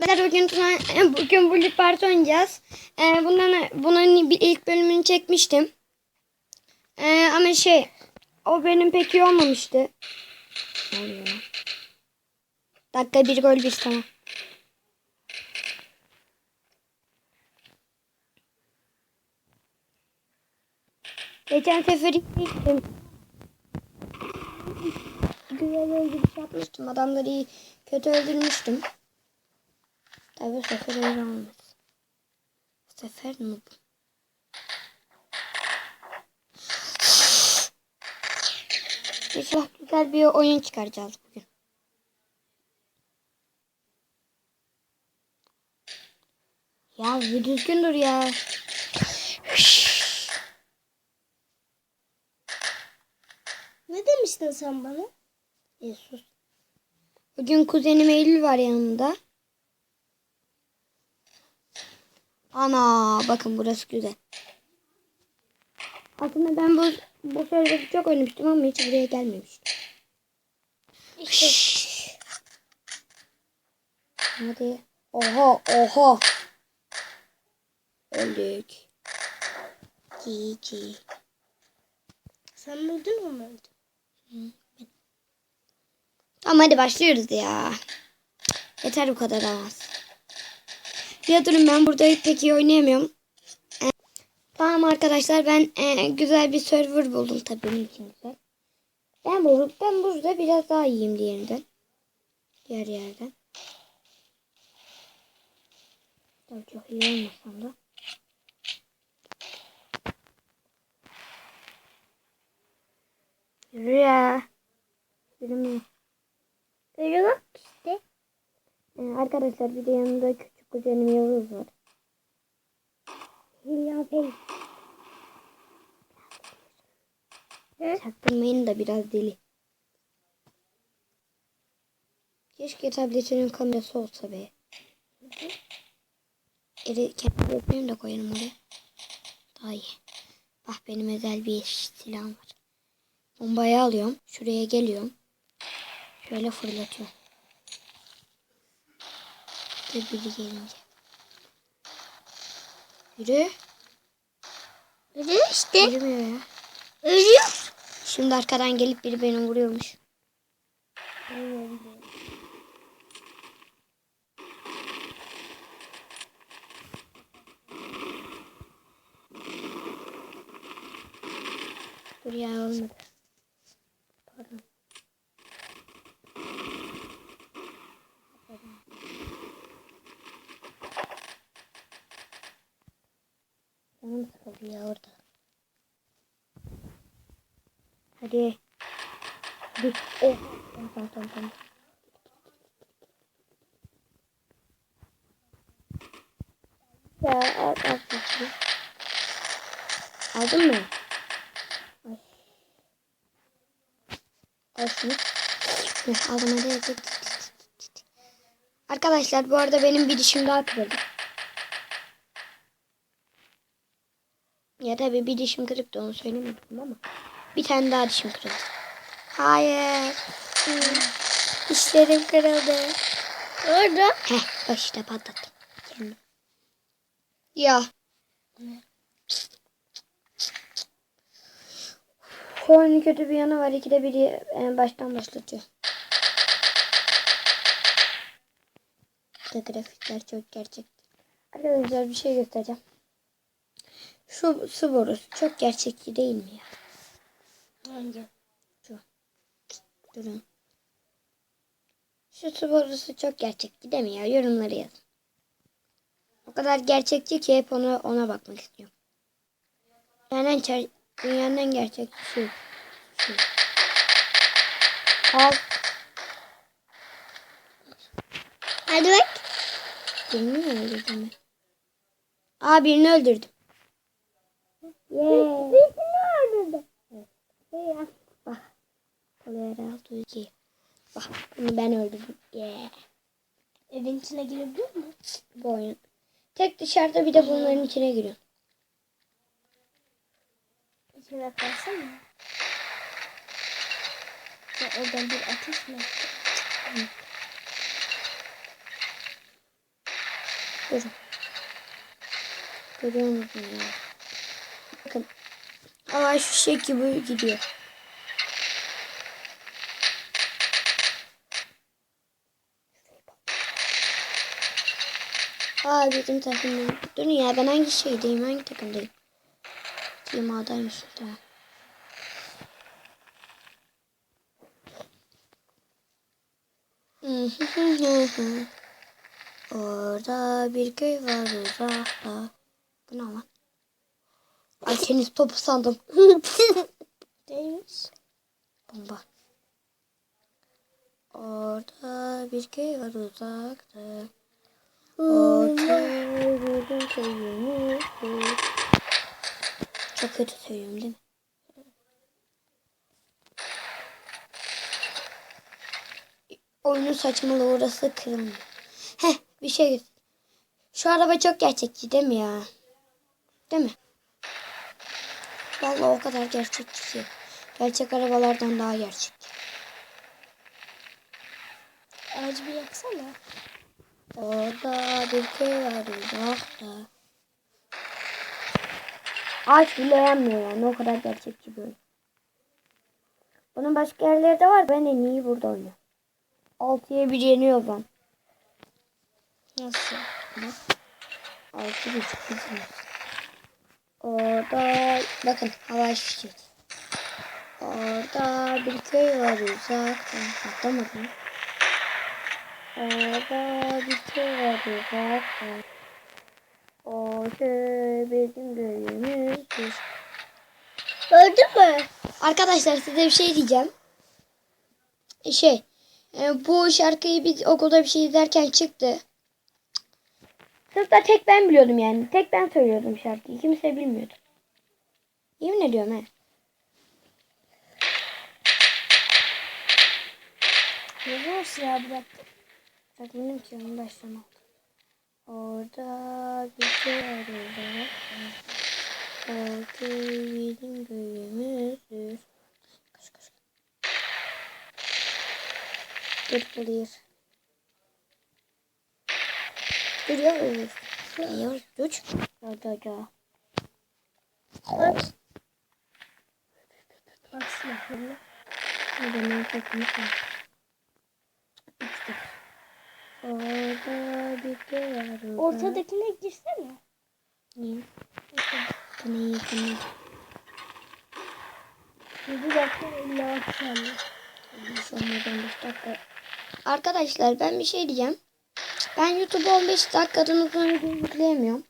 Arkadaşlar bugün, bugün Bully Part oynayacağız. Ee, bundan, bunun bir ilk bölümünü çekmiştim. Ee, ama şey o benim pek iyi olmamıştı. Dakika bir gol bir tamam. Geçen sefer gittim. Güzel öldürüş yapmıştım. Adamları iyi kötü öldürmüştüm. Tabii bu sefer öyle olmaz. Bu sefer noob. İnşallah güzel bir oyun çıkaracağız bugün. Ya bir düzgün dur ya. Ne demiştin sen bana? E, sus. Bugün kuzenim Eylül var yanımda. Ana bakın burası güzel. Aslında ben bu bu sözleri çok oynamıştım ama hiç buraya gelmemiştim. İşte Hadi. Oha oha. Öldük. GG. sen mi öldün o mu öldü? Tamam hadi başlıyoruz ya. Yeter bu kadar az. Ya durun ben burada pek iyi oynayamıyorum. Ee, tamam arkadaşlar ben e, güzel bir server buldum tabii benim için güzel. Ben buldum. Ben burada biraz daha iyiyim diğerinden. Diğer yerden. Tabii çok iyi olmasam da. Yürü ya. Yürümüyor. Öyle bak işte. Ee, arkadaşlar bir de yanında kuzenim Yavuz var. Hülya Bey. Çaktırmayın da biraz deli. Keşke tabletinin kamerası olsa be. Eri kendi resmimi de koyarım oraya. Daha iyi. Bak benim özel bir silahım var. Bombayı alıyorum. Şuraya geliyorum. Şöyle fırlatıyorum. İşte biri gelince. Yürü. Öyle işte. Yürümüyor ya. Ölüyor. Şimdi arkadan gelip biri beni vuruyormuş. Dur ya olmadı. Canım sıkıldı orada. Hadi. Hadi. Oh. Tamam tamam tamam. Ya al al. al. Aldın mı? Ay. Al şunu. Aldım hadi. Arkadaşlar bu arada benim bir dişim daha kırıldı. Ya tabii bir dişim kırıktı onu söylemedim ama. Bir tane daha dişim kırıldı. Hayır. Hmm. Dişlerim kırıldı. Orada. Heh bak işte patlattım. Kendim. Ya. Şu oyunun kötü bir yanı var. İkide biri e, baştan başlatıyor. İşte grafikler çok gerçek. Arkadaşlar bir şey göstereceğim. Şu su borusu çok gerçekçi değil mi ya? Hangi? Durun. Şu su borusu çok gerçekçi değil mi ya? Yorumları yazın. O kadar gerçekçi ki hep ona, ona bakmak istiyorum. Dünyanın, en dünyanın en gerçekçi şu. şu. Al. Hadi bak. Birini mi öldürdüm ben? Aa birini öldürdüm. Yeah. Birisini. Bak. Kolera duygu. Bak bunu ben öldürdüm. Yeah. Evin içine girebiliyor mu? Bu oyun. Tek dışarıda bir de bunların içine giriyor. İçine kalsana. Ya oradan bir ateş mi? Durun. Görüyor musun ya? Aa şu şey gibi gidiyor. Aa bizim takımda. Durun ya ben hangi şeydeyim? Hangi takımdayım? Team A'daymış. Tamam. Orada bir köy var uzakta. Bu ne lan? Ay tenis topu sandım. Değilmiş. Bomba. Orada bir köy var uzakta. O köy bizim köyümüzdür. Çok kötü söylüyorum değil mi? Oyunun saçmalığı orası kırılmıyor. Heh bir şey. Şu araba çok gerçekçi değil mi ya? Değil mi? Vallahi o kadar gerçekçi ki. Gerçek arabalardan daha gerçekçi. Ağacı bir yaksana. Orada bir köy var uzakta. Ağaç bile yanmıyor yani o kadar gerçekçi böyle. Bunun başka yerleri de var. Ben en iyi burada oynuyorum. 6'ya 1 yeniyor ben. Nasıl? 6 bir bizim. Orada bakın hava fişek. Orada bir köy var uzakta. Atlamadım. Orada bir köy var uzakta. O köy bizim köyümüzdür. Gördün mü? Arkadaşlar size bir şey diyeceğim. Şey, e, bu şarkıyı biz okulda bir şey izlerken çıktı. Sınıfta tek ben biliyordum yani. Tek ben söylüyordum şarkıyı. Kimse bilmiyordu. Yemin ediyorum he. Ne zaman silah bıraktın? Takmadım ki onu baştan aldım. Orada bir şey arıyor. O köy bizim köyümüzdür. Koş koş. Dur bulayır. Duruyoruz. Duruyoruz. Dur. Orada orada. Bak. Bak silahlarına. Orada ne var. İşte. Orada bir köy var. Ortadakine girsene. Niye? Bu ne yakını? 7 dakika 56 saniye. Sonradan 5 dakika. Arkadaşlar ben bir şey diyeceğim. Ben YouTube'a 15 dakikadan uzun video yükleyemiyorum.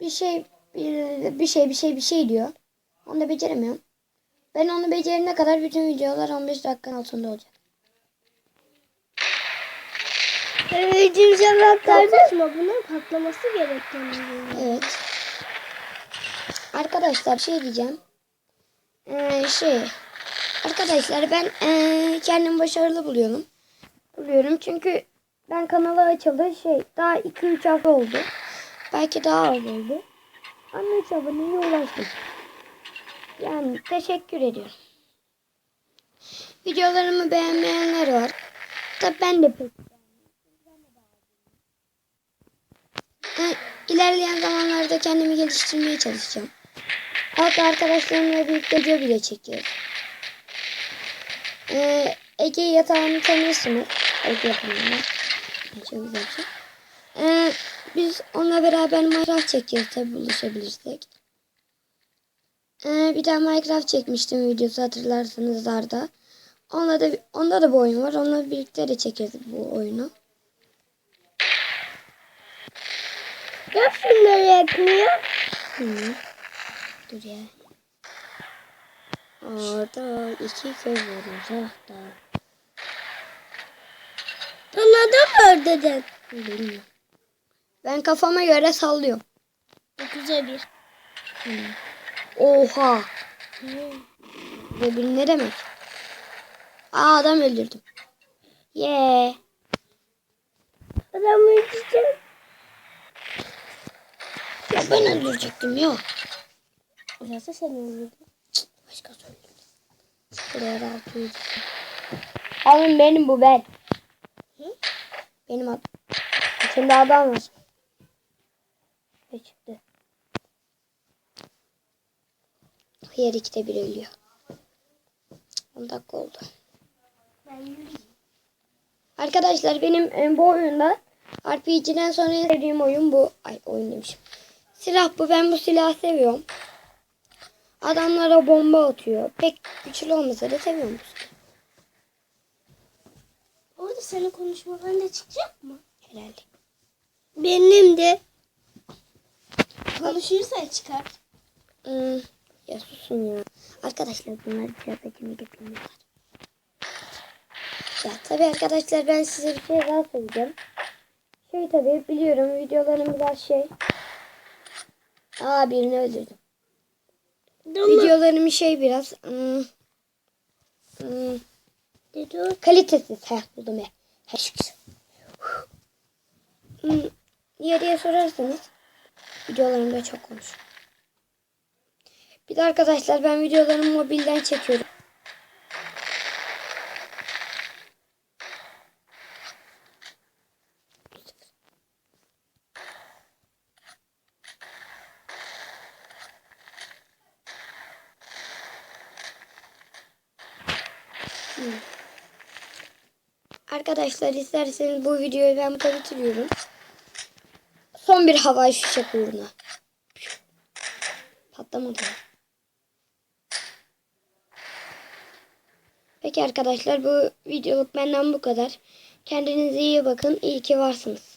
Bir şey bir, bir şey bir şey bir şey diyor. Onu da beceremiyorum. Ben onu becerene kadar bütün videolar 15 dakikanın altında olacak. Öğretim cevaplarda mı? Bunun patlaması gereken Evet. Arkadaşlar şey diyeceğim. Ee, şey. Arkadaşlar ben ee, kendimi başarılı buluyorum. Buluyorum çünkü ben kanalı açıldı şey daha 2-3 hafta oldu. Belki daha az oldu. Ama 3 aboneye ulaştım. Yani teşekkür ediyorum. Videolarımı beğenmeyenler var. Tabii ben de pek ilerleyen zamanlarda kendimi geliştirmeye çalışacağım. Hatta arkadaşlarımla birlikte video bile çekiyoruz. Ee, Ege yatağını tanıyorsunuz. Ege yapımında. Bir şey. Ee, biz onunla beraber Minecraft çekiyoruz tabi buluşabilirsek. Ee, bir tane Minecraft çekmiştim videosu hatırlarsanız Zarda. Onunla da, onda da bu oyun var. Onunla birlikte de çekeriz bu oyunu. Ya şunları yakmıyor. Hı. Dur ya. Orada iki köy var uzakta. Da mı dedin? Bilmiyorum. Ben kafama göre sallıyorum. 9'a 1. Oha. Ve bir ne demek? Aa adam öldürdüm. Yeah. Adamı içeceğim. Ya ben öldürecektim ya. Nasıl sen öldürdün? Başka öldürdü. Buraya altı yüz. Alın benim bu ben. Benim adım. İçinde adam var. Ne çıktı? Hayır ikide bir ölüyor. 10 dakika oldu. Arkadaşlar benim e, bu oyunda RPG'den sonra en sevdiğim oyun bu. Ay oyun demişim. Silah bu. Ben bu silahı seviyorum. Adamlara bomba atıyor. Pek güçlü olmasa da seviyorum. bu Orada senin konuşmaların da çıkacak mı? Herhalde. Benim de. Konuşursa çıkar. Hmm, ya susun ya. Arkadaşlar bunlar biraz acemi yapıyorlar. Ya tabii arkadaşlar ben size bir şey daha söyleyeceğim. Şey tabii biliyorum videolarım biraz şey. Aa birini öldürdüm. Videolarım şey biraz. Hmm, hmm, Dedi kalitesiz. Heh buldum ya. Heh, şükür. Hmm, niye diye sorarsanız videolarımda çok konuşuyorum. Bir de arkadaşlar ben videolarımı mobilden çekiyorum. Arkadaşlar isterseniz bu videoyu ben burada bitiriyorum. Son bir havai fişek uğruna. Patlamadı. Peki arkadaşlar bu videoluk benden bu kadar. Kendinize iyi bakın. İyi ki varsınız.